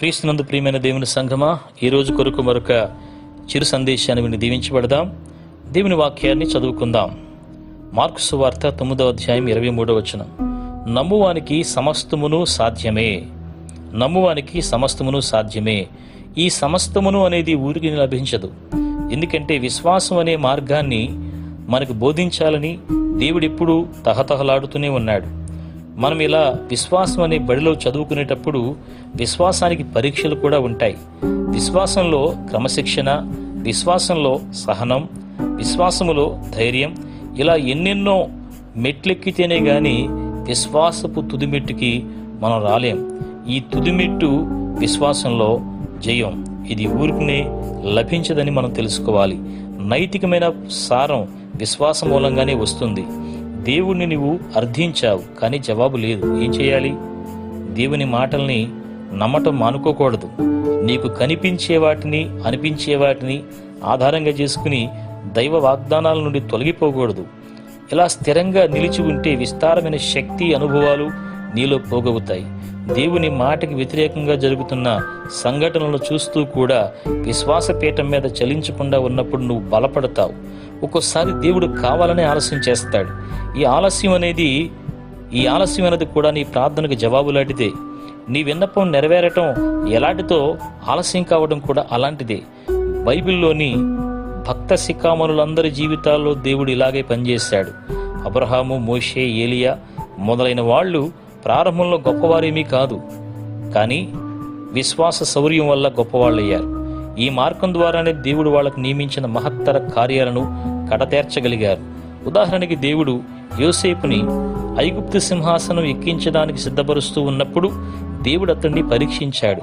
క్రీస్తునందు ప్రియమైన దేవుని సంఘమా ఈరోజు కొరకు మరొక చిరు సందేశాన్ని విని దీవించబడదాం. దేవుని వాక్యాన్ని చదువుకుందాం. మార్కు సువార్త తొమ్మిదవ అధ్యాయం ఇరవై మూడవ వచనం. నమ్మువానికి సమస్తమును సాధ్యమే. నమ్మువానికి సమస్తమును సాధ్యమే. ఈ సమస్తమును అనేది ఊరికి లభించదు. ఎందుకంటే విశ్వాసం అనే మార్గాన్ని మనకు బోధించాలని దేవుడిప్పుడు తహతహలాడుతూనే ఉన్నాడు. మనం ఇలా విశ్వాసం అనే బడిలో చదువుకునేటప్పుడు విశ్వాసానికి పరీక్షలు కూడా ఉంటాయి. విశ్వాసంలో క్రమశిక్షణ విశ్వాసంలో సహనం విశ్వాసములో ధైర్యం ఇలా ఎన్నెన్నో మెట్లెక్కితేనే కానీ విశ్వాసపు తుదిమెట్టుకి మనం రాలేం. ఈ తుదిమెట్టు విశ్వాసంలో జయం. ఇది ఊరికినే లభించదని మనం తెలుసుకోవాలి. నైతికమైన సారం విశ్వాసం మూలంగానే వస్తుంది. దేవుణ్ణి నువ్వు అర్థించావు కానీ జవాబు లేదు. ఏం చేయాలి? దేవుని మాటల్ని నమ్మటం మానుకోకూడదు. నీకు కనిపించే వాటిని అనిపించే వాటిని ఆధారంగా చేసుకుని దైవ వాగ్దానాల నుండి తొలగిపోకూడదు. ఇలా స్థిరంగా నిలిచి ఉంటే విస్తారమైన శక్తి అనుభవాలు నీలో పోగవుతాయి. దేవుని మాటకి వ్యతిరేకంగా జరుగుతున్న సంఘటనలు చూస్తూ కూడా విశ్వాసపీఠం మీద చలించకుండా ఉన్నప్పుడు నువ్వు బలపడతావు. ఒక్కోసారి దేవుడు కావాలనే ఆలస్యం చేస్తాడు. ఈ ఆలస్యం అనేది ఈ ఆలస్యం అనేది కూడా నీ ప్రార్థనకు జవాబు లాంటిదే. నీ విన్నపం నెరవేరటం ఎలాంటిదో ఆలస్యం కావడం కూడా అలాంటిదే. బైబిల్లోని భక్త శిఖామణులందరి జీవితాల్లో దేవుడు ఇలాగే పనిచేశాడు. అబ్రహాము మోషే ఏలియా మొదలైన వాళ్ళు ప్రారంభంలో గొప్పవారేమీ కాదు. కానీ విశ్వాస శౌర్యం వల్ల గొప్పవాళ్ళయ్యారు. ఈ మార్గం ద్వారానే దేవుడు వాళ్ళకు నియమించిన మహత్తర కార్యాలను కడతేర్చగలిగారు. ఉదాహరణకి దేవుడు యోసేపుని ఐగుప్తు సింహాసనం ఎక్కించడానికి సిద్ధపరుస్తూ ఉన్నప్పుడు దేవుడు అతన్ని పరీక్షించాడు.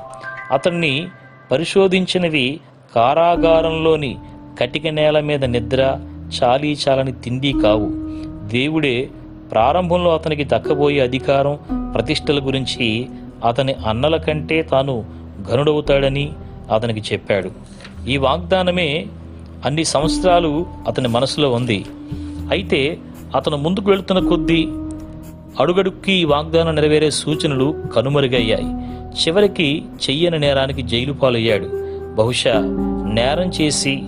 అతన్ని పరిశోధించినవి కారాగారంలోని కటిక నేల మీద నిద్ర చాలీ చాలని తిండి కావు. దేవుడే ప్రారంభంలో అతనికి దక్కబోయే అధికారం ప్రతిష్టల గురించి అతని అన్నల కంటే తాను ఘనుడవుతాడని అతనికి చెప్పాడు. ఈ వాగ్దానమే అన్ని సంవత్సరాలు అతని మనసులో ఉంది. అయితే అతను ముందుకు వెళుతున్న కొద్దీ అడుగడుక్కి ఈ వాగ్దానం నెరవేరే సూచనలు కనుమరుగయ్యాయి. చివరికి చెయ్యని నేరానికి జైలు పాలయ్యాడు. బహుశా నేరం చేసి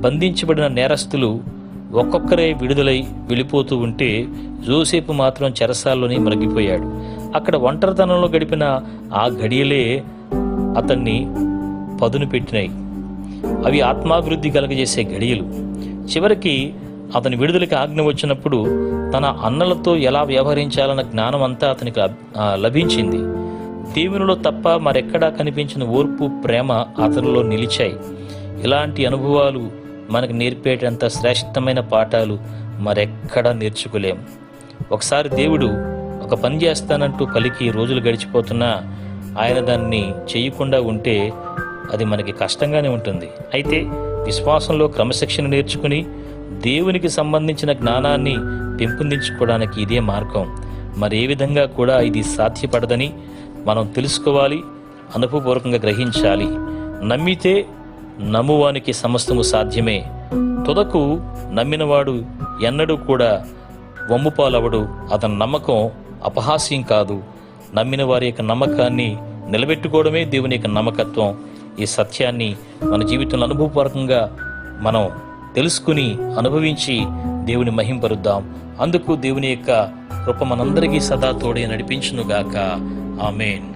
బంధించబడిన నేరస్తులు ఒక్కొక్కరే విడుదలై వెళ్ళిపోతూ ఉంటే జోసేపు మాత్రం చెరసాల్లోనే మరిగిపోయాడు. అక్కడ ఒంటరితనంలో గడిపిన ఆ గడియలే అతన్ని పదును పెట్టినాయి. అవి ఆత్మాభివృద్ధి కలగజేసే గడియలు చివరికి అతని విడుదలకి ఆజ్ఞ వచ్చినప్పుడు తన అన్నలతో ఎలా వ్యవహరించాలన్న జ్ఞానం అంతా అతనికి లభించింది. దేవునిలో తప్ప మరెక్కడా కనిపించిన ఓర్పు ప్రేమ అతనిలో నిలిచాయి. ఇలాంటి అనుభవాలు మనకు నేర్పేటంత శ్రేష్టమైన పాఠాలు మరెక్కడా నేర్చుకోలేం. ఒకసారి దేవుడు ఒక పని చేస్తానంటూ పలికి రోజులు గడిచిపోతున్నా ఆయన దాన్ని చేయకుండా ఉంటే అది మనకి కష్టంగానే ఉంటుంది. అయితే విశ్వాసంలో క్రమశిక్షణ నేర్చుకుని దేవునికి సంబంధించిన జ్ఞానాన్ని పెంపొందించుకోవడానికి ఇదే మార్గం. మరి ఏ విధంగా కూడా ఇది సాధ్యపడదని మనం తెలుసుకోవాలి అనుభవపూర్వకంగా గ్రహించాలి. నమ్మితే నమ్మువానికి సమస్తము సాధ్యమే. తుదకు నమ్మినవాడు ఎన్నడూ కూడా వమ్ముపాలవడు. అతని నమ్మకం అపహాస్యం కాదు. నమ్మిన వారి యొక్క నమ్మకాన్ని నిలబెట్టుకోవడమే దేవుని యొక్క నమ్మకత్వం. ఈ సత్యాన్ని మన జీవితంలో అనుభవపూర్వకంగా మనం తెలుసుకుని అనుభవించి దేవుని మహింపరుద్దాం అందుకు దేవుని యొక్క కృప మనందరికీ సదా తోడే నడిపించునుగాక. ఆమెన్.